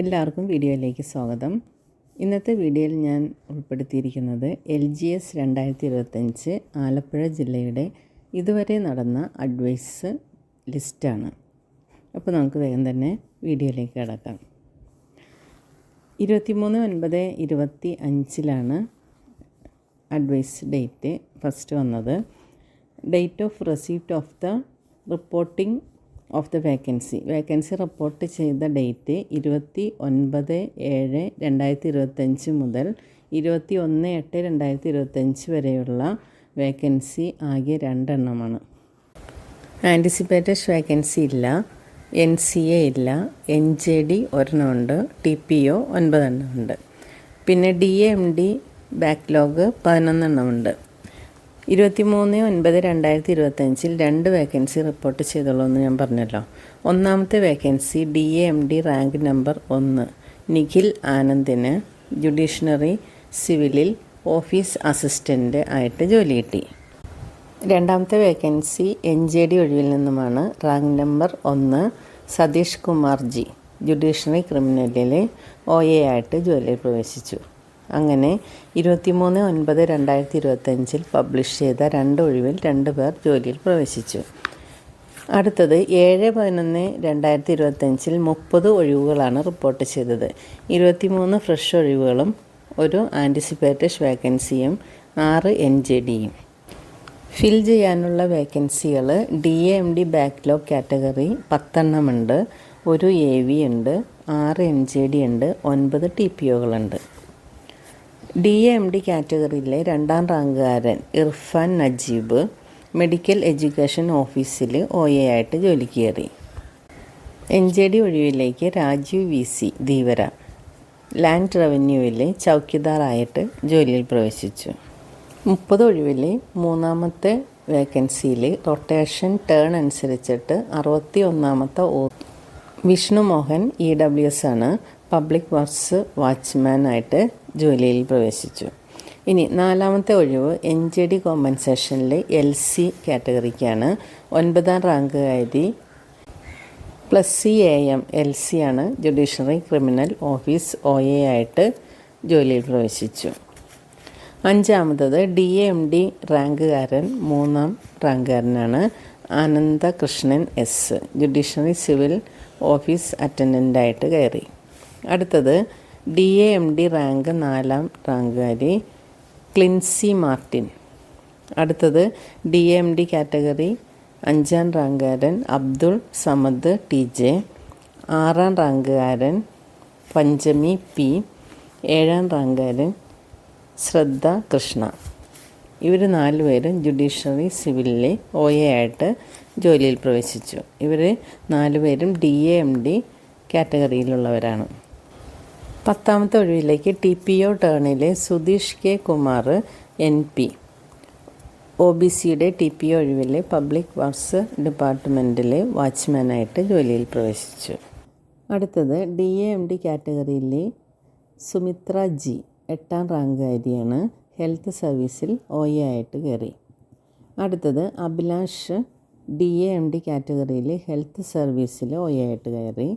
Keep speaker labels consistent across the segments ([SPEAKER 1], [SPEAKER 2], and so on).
[SPEAKER 1] എല്ലാവർക്കും വീഡിയോയിലേക്ക് സ്വാഗതം. ഇന്നത്തെ വീഡിയോയിൽ ഞാൻ ഉൾപ്പെടുത്തിയിരിക്കുന്നത് എൽ ജി എസ് രണ്ടായിരത്തി ഇരുപത്തഞ്ച് ആലപ്പുഴ ജില്ലയുടെ ഇതുവരെ നടന്ന അഡ്വൈസ് ലിസ്റ്റാണ്. അപ്പോൾ നമുക്ക് വേഗം തന്നെ വീഡിയോയിലേക്ക് കിടക്കാം. ഇരുപത്തിമൂന്ന് ഒൻപത് ഇരുപത്തി അഞ്ചിലാണ് അഡ്വൈസ് ഡേറ്റ് ഫസ്റ്റ് വന്നത്. Date of receipt of the reporting of the vacancy vacancy report ചെയ്ത ഡേറ്റ് ഇരുപത്തി ഒൻപത് ഏഴ് രണ്ടായിരത്തി ഇരുപത്തഞ്ച് മുതൽ ഇരുപത്തി ഒന്ന് എട്ട് രണ്ടായിരത്തി ഇരുപത്തഞ്ച് വരെയുള്ള വേക്കൻസി ആകെ രണ്ടെണ്ണമാണ്. ആന്റിസിപ്പേറ്റഡ് വേക്കൻസി ഇല്ല എൻ സി എ ഇല്ല എൻ ജെ ഡി ഒരെണ്ണമുണ്ട് ടി പി ഒ ഒൻപതെണ്ണമുണ്ട് പിന്നെ ഡി എം ഡി ബാക്ക്ലോഗ് പതിനൊന്നെണ്ണമുണ്ട് ഇരുപത്തിമൂന്ന് ഒൻപത് രണ്ടായിരത്തി ഇരുപത്തഞ്ചിൽ രണ്ട് വേക്കൻസി റിപ്പോർട്ട് ചെയ്തുള്ളൂ എന്ന് ഞാൻ പറഞ്ഞല്ലോ. ഒന്നാമത്തെ vacancy D A M D rank number ഒന്ന്. നിഖിൽ ആനന്ദിന് ജുഡീഷ്യറി സിവിലിൽ ഓഫീസ് അസിസ്റ്റന്റ് ആയിട്ട് ജോലി കിട്ടി. രണ്ടാമത്തെ വേക്കൻസി എൻ ജെ ഡി ഒഴിവിൽ നിന്നുമാണ്. റാങ്ക് നമ്പർ ഒന്ന് സതീഷ് കുമാർ ജി ജുഡീഷ്യറി ക്രിമിനലിൽ ഒ എ ആയിട്ട് ജോലിയിൽ പ്രവേശിച്ചു. അങ്ങനെ ഇരുപത്തിമൂന്ന് ഒൻപത് രണ്ടായിരത്തി ഇരുപത്തഞ്ചിൽ പബ്ലിഷ് ചെയ്ത രണ്ട് ഒഴിവിൽ രണ്ട് പേർ ജോലിയിൽ പ്രവേശിച്ചു. അടുത്തത് ഏഴ് പതിനൊന്ന് രണ്ടായിരത്തി ഇരുപത്തഞ്ചിൽ മുപ്പത് ഒഴിവുകളാണ് റിപ്പോർട്ട് ചെയ്തത്. ഇരുപത്തിമൂന്ന് ഫ്രഷ് ഒഴിവുകളും ഒരു ആന്റിസിപ്പേറ്റഡ് വേക്കൻസിയും ആറ് എൻ ജെ ഡിയും. ഫിൽ ചെയ്യാനുള്ള വേക്കൻസികൾ D A M D backlog category പത്തെണ്ണമുണ്ട് ഒരു എ വി ഉണ്ട് ആറ് എൻ ജെ ഡി ഉണ്ട് ഒൻപത് ടി പി ഒകളുണ്ട് ഡി എം ഡി കാറ്റഗറിയിലെ രണ്ടാം റാങ്കുകാരൻ ഇർഫാൻ നജീബ് മെഡിക്കൽ എഡ്യൂക്കേഷൻ ഓഫീസിൽ ഒ എ ആയിട്ട് ജോലിക്ക് കയറി. N J D ഒഴിവിലേക്ക് Rajeev V C Dheevara. Land റവന്യൂവിൽ ചൗക്കിദാറായിട്ട് ജോലിയിൽ പ്രവേശിച്ചു. മുപ്പത് ഒഴിവിൽ മൂന്നാമത്തെ വേക്കൻസിയിൽ റൊട്ടേഷൻ ടേൺ അനുസരിച്ചിട്ട് അറുപത്തി ഒന്നാമത്തെ ഓ Vishnu Mohan E W S ആണ്. പബ്ലിക് വർക്ക്സ് വാച്ച്മാനായിട്ട് ജോലിയിൽ പ്രവേശിച്ചു. ഇനി നാലാമത്തെ ഒഴിവ് എൻ ജെ ഡി കോമ്പൻസേഷനിലെ എൽ സി കാറ്റഗറിക്കാണ്. ഒൻപതാം റാങ്കുകാരി plus C A M L C ആണ് judiciary criminal office O A ആയിട്ട് ജോലിയിൽ പ്രവേശിച്ചു. അഞ്ചാമത്തത് ഡി എം ഡി റാങ്കുകാരൻ മൂന്നാം റാങ്കുകാരനാണ് Anandakrishnan S judiciary civil office അറ്റൻഡന്റായിട്ട് കയറി. അടുത്തത് D A M D rank നാലാം റാങ്കുകാരി ക്ലിൻസി മാർട്ടിൻ. അടുത്തത് ഡി എം ഡി കാറ്റഗറി അഞ്ചാം റാങ്കുകാരൻ അബ്ദുൾ സമദ് ടി ജെ ആറാം റാങ്കുകാരൻ പഞ്ചമി പി ഏഴാം റാങ്കുകാരൻ ശ്രദ്ധ കൃഷ്ണ. ഇവർ നാലുപേരും ജുഡീഷ്യറി സിവിലിലെ ഒ എ ആയിട്ട് ജോലിയിൽ പ്രവേശിച്ചു. ഇവർ നാലുപേരും ഡി എ എം ഡി കാറ്റഗറിയിലുള്ളവരാണ്. പത്താമത്തെ ഒഴിവിലേക്ക് T P O ടേണിലെ Sudheesh K Kumar N P. O B സിയുടെ ടി പി ഒ ഒഴിവിലെ പബ്ലിക് വർക്ക്സ് ഡിപ്പാർട്ട്മെന്റിലെ വാച്ച്മാനായിട്ട് ജോലിയിൽ പ്രവേശിച്ചു. അടുത്തത് ഡി എ എം ഡി കാറ്റഗറിയിലെ സുമിത്ര ജി എട്ടാം റാങ്കുകാരിയാണ് ഹെൽത്ത് സർവീസിൽ ഒ എ ആയിട്ട് കയറി. അടുത്തത് Abhilash D A M D കാറ്റഗറിയിൽ ഹെൽത്ത് സർവീസിൽ ഒ എ ആയിട്ട് കയറി.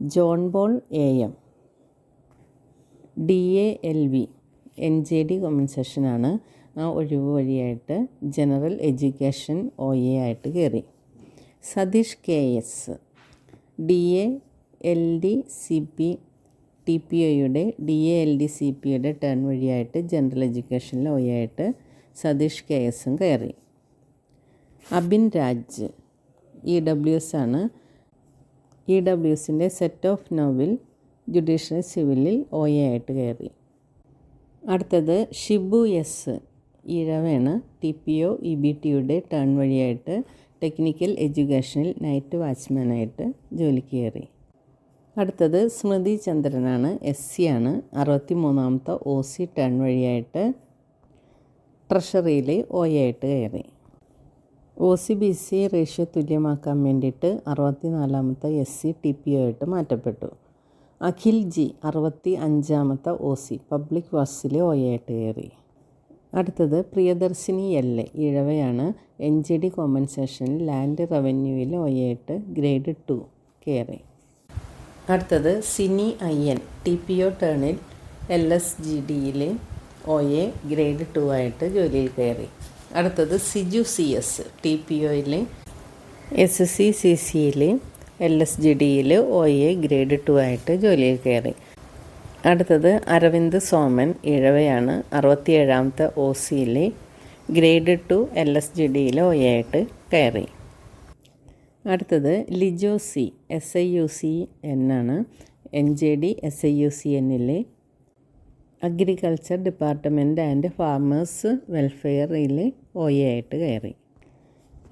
[SPEAKER 1] John Paul A M. D A L V N J D കോമ്പൻസേഷനാണ് ആ ഒഴിവ് വഴിയായിട്ട് ജനറൽ എഡ്യൂക്കേഷൻ ഒ എ ആയിട്ട് കയറി. Satheesh K S D A L D C P T P ഒയുടെ D A L D C പിയുടെ turn വഴിയായിട്ട് general എഡ്യൂക്കേഷനിൽ O ആയിട്ട് സതീഷ് കെ എസും കയറി. Abin Raj E W S ആണ്. ഇ ഡബ്ല്യു എസിന്റെ സെറ്റ് ഓഫ് നോവിൽ ജുഡീഷ്യറി സിവിലിൽ ഒ എ ആയിട്ട് കയറി. അടുത്തത് Shibu S. ഇഴവേണ് T P O E B ടിയുടെ ടേൺ വഴിയായിട്ട് ടെക്നിക്കൽ എഡ്യൂക്കേഷനിൽ നൈറ്റ് വാച്ച്മാനായിട്ട് ജോലിക്ക് കയറി. അടുത്തത് സ്മൃതി ചന്ദ്രനാണ് എസ് സി ആണ്. അറുപത്തി മൂന്നാമത്തെ ഒ സി ടേൺ വഴിയായിട്ട് ട്രഷറിയിൽ ഒ ആയിട്ട് കയറി. O C B C ratio തുല്യമാക്കാൻ വേണ്ടിയിട്ട് അറുപത്തി നാലാമത്തെ S C T P O ആയിട്ട് മാറ്റപ്പെട്ടു. അഖിൽ ജി അറുപത്തി അഞ്ചാമത്തെ ഒ സി പബ്ലിക് വാസിലെ ഒ കയറി അടുത്തത് പ്രിയദർശിനി എൽ എ ഇഴവയാണ് എൻ ജി ഡി കോമ്പൻസേഷനിൽ ലാൻഡ് റവന്യൂവിൽ ഒ ഗ്രേഡ് ടു കയറി. അടുത്തത് Sini I N T P O ടേണിൽ L S G ഡിയിൽ ഒ എ ഗ്രേഡ് ടു ആയിട്ട് ജോലിയിൽ കയറി. അടുത്തത് Siju C S T P ഒയിൽ S C C സിയിൽ എൽ എസ് ജി ഡിയിൽ ഒ എ ഗ്രേഡ് ടു ആയിട്ട് ജോലിയിൽ കയറി. അടുത്തത് അരവിന്ദ് സോമൻ ഇഴവയാണ്. അറുപത്തിയേഴാമത്തെ ഒ സിയിൽ grade two L S G ഡിയിൽ ഒ എ ആയിട്ട് കയറി. അടുത്തത് Lijo C S I U C എന്നാണ്. N J D S I U C എന്നിലെ അഗ്രികൾച്ചർ ഡിപ്പാർട്ട്മെന്റ് ആൻഡ് ഫാമേഴ്സ് വെൽഫെയറിൽ ഒ എ ആയിട്ട് കയറി.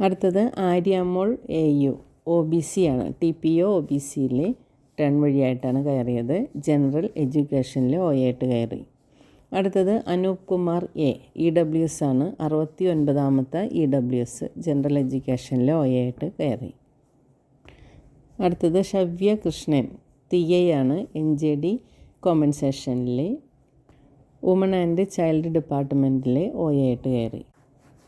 [SPEAKER 1] അടുത്തത് Aryamol A U O B C ആണ്. T P O O B സിയിൽ ടേൺ വഴിയായിട്ടാണ് കയറിയത്. ജനറൽ എഡ്യൂക്കേഷനിൽ ഒ ആയിട്ട് കയറി. അടുത്തത് Anoop Kumar A E W S ആണ്. അറുപത്തി ഒൻപതാമത്തെ ഇ ഡബ്ല്യു എസ് ജനറൽ എഡ്യൂക്കേഷനിൽ ഒ ആയിട്ട് കയറി. അടുത്തത് ഷവ്യ കൃഷ്ണൻ. തി ആണ്. എൻ ജെ ഡി കോമ്പൻസേഷനിലെ വുമൺ ആൻഡ് ചൈൽഡ് ഡിപ്പാർട്ട്മെന്റിൽ ഒ ആയിട്ട് കയറി.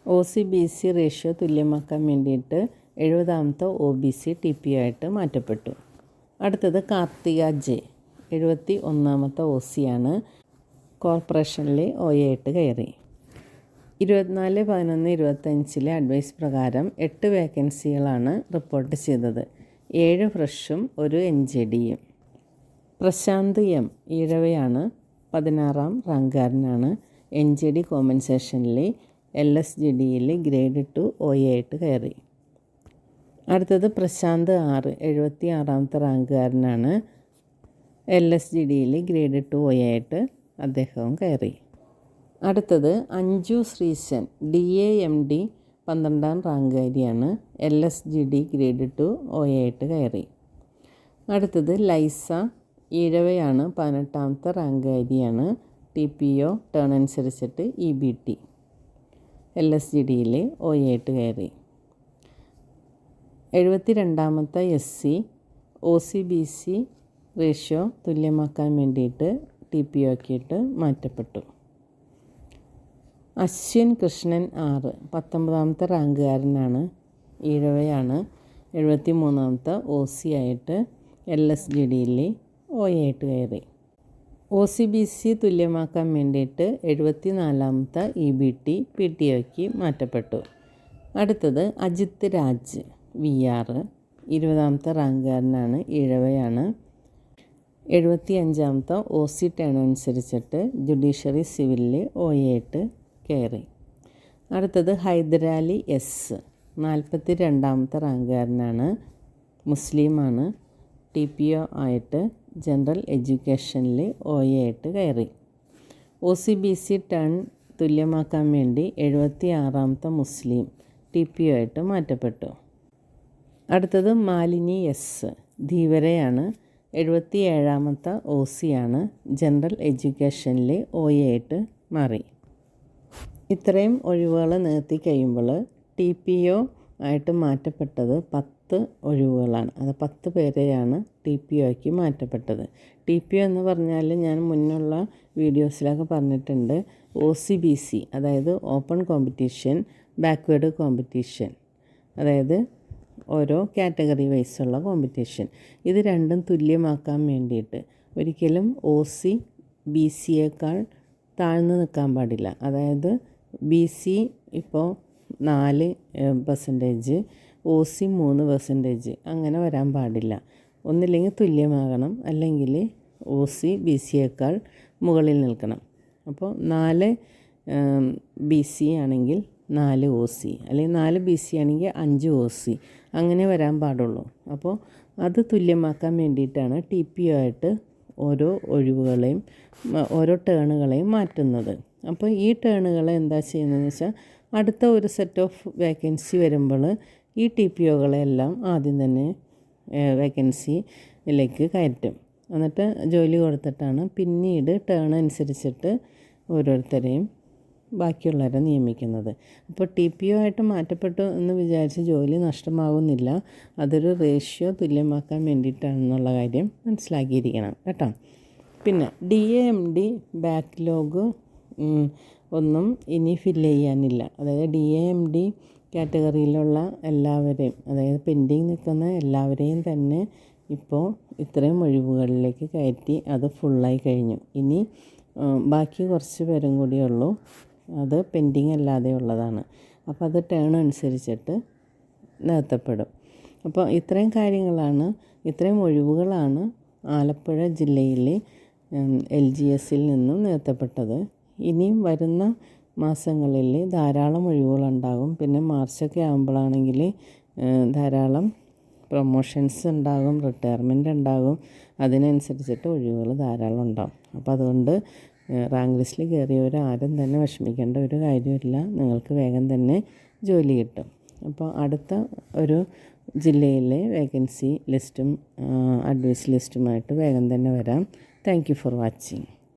[SPEAKER 1] O C B C ratio തുല്യമാക്കാൻ വേണ്ടിയിട്ട് എഴുപതാമത്തെ O B C T P ആയിട്ട് മാറ്റപ്പെട്ടു. അടുത്തത് കാർത്തിക ജെ. എഴുപത്തി ഒന്നാമത്തെ ഒ ആണ് കോർപ്പറേഷനിലെ ഒ എ ആയിട്ട് കയറി. ഇരുപത്തിനാല് പതിനൊന്ന് ഇരുപത്തഞ്ചിലെ അഡ്വൈസ് പ്രകാരം എട്ട് വേക്കൻസികളാണ് റിപ്പോർട്ട് ചെയ്തത്. ഏഴ് ഫ്രഷും ഒരു എൻ ജെ ഡിയും. പ്രശാന്ത് എം ഈഴവയാണ് പതിനാറാം റാങ്കാരനാണ് എൻ ജെ ഡി കോമ്പൻസേഷനിലെ എൽ എസ് ജി ഡിയിൽ ഗ്രേഡ് ടു ഒ എ ആയിട്ട് കയറി. അടുത്തത് പ്രശാന്ത് ആറ് എഴുപത്തി ആറാമത്തെ റാങ്കുകാരനാണ്. എൽ എസ് ജി ഡിയിൽ ഗ്രേഡ് ടു ആയിട്ട് അദ്ദേഹവും കയറി. അടുത്തത് Anju Sreesan D A M D പന്ത്രണ്ടാം റാങ്കുകാരിയാണ്. L S G D grade two ആയിട്ട് കയറി. അടുത്തത് ലൈസ ഈഴവയാണ് പതിനെട്ടാമത്തെ റാങ്കുകാരിയാണ്. ടി പി ഒ ടേൺ അനുസരിച്ചിട്ട് E B T L S G ഡിയിൽ ഒ ആയിട്ട് കയറി. എഴുപത്തി രണ്ടാമത്തെ S C O C B C ratio തുല്യമാക്കാൻ വേണ്ടിയിട്ട് ടി പി ആക്കിയിട്ട് മാറ്റപ്പെട്ടു. അശ്വിൻ കൃഷ്ണൻ ആറ് പത്തൊമ്പതാമത്തെ റാങ്കുകാരനാണ് ഈഴവയാണ്. എഴുപത്തി മൂന്നാമത്തെ ഒ സി ആയിട്ട് എൽ എസ് ജി ഡിയിൽ ഒ ആയിട്ട് കയറി. ഒ സി ബി സി തുല്യമാക്കാൻ വേണ്ടിയിട്ട് എഴുപത്തി നാലാമത്തെ E B T P T ഒക്ക് മാറ്റപ്പെട്ടു. അടുത്തത് അജിത് രാജ്. വി ആർ ഇരുപതാമത്തെ റാങ്കുകാരനാണ് ഈഴവയാണ്. എഴുപത്തി അഞ്ചാമത്തെ ഒ സി ടേൺ അനുസരിച്ചിട്ട് ജുഡീഷ്യറി സിവിലിൽ ഒ എട്ട് കയറി. അടുത്തത് ഹൈദരാലി എസ് നാൽപ്പത്തി രണ്ടാമത്തെ റാങ്കുകാരനാണ്. മുസ്ലിമാണ്. ടി പി ഒ ആയിട്ട് ജനറൽ എഡ്യൂക്കേഷനിൽ ഒ ആയിട്ട് കയറി. O C B C turn തുല്യമാക്കാൻ വേണ്ടി എഴുപത്തി ആറാമത്തെ മുസ്ലിം ടി പി ഒ ആയിട്ട് മാറ്റപ്പെട്ടു. അടുത്തത് മാലിനി എസ് ധീവരയാണ്. എഴുപത്തി ഏഴാമത്തെ ഒ സി ആണ് ജനറൽ എഡ്യൂക്കേഷനിലെ ഒ എ ആയിട്ട് മാറി. ഇത്രയും ഒഴിവുകൾ നിർത്തി കഴിയുമ്പോൾ ടി പി ഒ ആയിട്ട് മാറ്റപ്പെട്ടത് പത്ത് ഒഴിവുകളാണ്. അത് പത്ത് പേരെയാണ് ടി പി ഒക്ക് മാറ്റപ്പെട്ടത്. ടി പി ഒ എന്ന് പറഞ്ഞാൽ ഞാൻ മുന്നുള്ള വീഡിയോസിലൊക്കെ പറഞ്ഞിട്ടുണ്ട്. ഒ സി ബി സി അതായത് ഓപ്പൺ കോമ്പറ്റീഷൻ ബാക്ക്വേഡ് കോമ്പറ്റീഷൻ അതായത് ഓരോ കാറ്റഗറി വൈസുള്ള കോമ്പറ്റീഷൻ. ഇത് രണ്ടും തുല്യമാക്കാൻ വേണ്ടിയിട്ട് ഒരിക്കലും ഒ സി ബി സിയേക്കാൾ താഴ്ന്നു നിൽക്കാൻ പാടില്ല. അതായത് ബി സി ഇപ്പോൾ നാല് പെർസെന്റേജ് ഒ സി മൂന്ന് പെർസെന്റേജ് അങ്ങനെ വരാൻ പാടില്ല. ഒന്നില്ലെങ്കിൽ തുല്യമാകണം അല്ലെങ്കിൽ ഒ സി ബി സിയേക്കാൾ മുകളിൽ നിൽക്കണം. അപ്പോൾ നാല് ബി സി ആണെങ്കിൽ നാല് ഒ സി അല്ലെങ്കിൽ നാല് ബി സി ആണെങ്കിൽ അഞ്ച് ഒ സി അങ്ങനെ വരാൻ പാടുള്ളൂ. അപ്പോൾ അത് തുല്യമാക്കാൻ വേണ്ടിയിട്ടാണ് ടി പി ആയിട്ട് ഓരോ ഒഴിവുകളെയും ഓരോ ടേണുകളെയും മാറ്റുന്നത്. അപ്പോൾ ഈ ടേണുകളെ എന്താ ചെയ്യുന്നതെന്ന് വെച്ചാൽ അടുത്ത ഒരു സെറ്റ് ഓഫ് വേക്കൻസി വരുമ്പോൾ ഈ ടി പി ഒകളെല്ലാം ആദ്യം തന്നെ വേക്കൻസിയിലേക്ക് കയറ്റും. എന്നിട്ട് ജോലി കൊടുത്തിട്ടാണ് പിന്നീട് ടേൺ അനുസരിച്ചിട്ട് ഓരോരുത്തരെയും ബാക്കിയുള്ളവരെ നിയമിക്കുന്നത്. അപ്പോൾ ടി പി ഒ ആയിട്ട് മാറ്റപ്പെട്ടു എന്ന് വിചാരിച്ച് ജോലി നഷ്ടമാകുന്നില്ല അതൊരു റേഷ്യോ തുല്യമാക്കാൻ വേണ്ടിയിട്ടാണെന്നുള്ള കാര്യം മനസ്സിലാക്കിയിരിക്കണം കേട്ടോ. പിന്നെ D A M D backlog ഒന്നും ഇനി ഫില്ല് ചെയ്യാനില്ല. അതായത് ഡി എ എം ഡി കാറ്റഗറിയിലുള്ള എല്ലാവരെയും അതായത് പെൻഡിങ് നിൽക്കുന്ന എല്ലാവരെയും തന്നെ ഇപ്പോൾ ഇത്രയും ഒഴിവുകളിലേക്ക് കയറ്റി അത് ഫുള്ളായി കഴിഞ്ഞു. ഇനി ബാക്കി കുറച്ച് പേരും കൂടിയേ ഉള്ളൂ. അത് പെൻഡിങ് അല്ലാതെ ഉള്ളതാണ്. അപ്പോൾ അത് ടേൺ അനുസരിച്ചിട്ട് നികത്തപ്പെടും അപ്പോൾ ഇത്രയും കാര്യങ്ങളാണ് ഇത്രയും ഒഴിവുകളാണ് ആലപ്പുഴ ജില്ലയിലെ എൽ ജി എസിൽ നിന്നും നികത്തപ്പെട്ടത് ഇനിയും വരുന്ന മാസങ്ങളിൽ ധാരാളം ഒഴിവുകളുണ്ടാകും പിന്നെ മാർച്ചൊക്കെ ആകുമ്പോഴാണെങ്കിൽ ധാരാളം പ്രൊമോഷൻസ് ഉണ്ടാകും റിട്ടയർമെന്റ് ഉണ്ടാകും. അതിനനുസരിച്ചിട്ട് ഒഴിവുകൾ ധാരാളം ഉണ്ടാകും. അപ്പോൾ അതുകൊണ്ട് റാങ്ക് ലിസ്റ്റിൽ കയറിയവരാരും തന്നെ വിഷമിക്കേണ്ട ഒരു കാര്യമില്ല. നിങ്ങൾക്ക് വേഗം തന്നെ ജോലി കിട്ടും. അപ്പോൾ അടുത്ത ഒരു ജില്ലയിലെ വേക്കൻസി ലിസ്റ്റും അഡ്വൈസ് ലിസ്റ്റുമായിട്ട് വേഗം തന്നെ വരാം. Thank you for watching.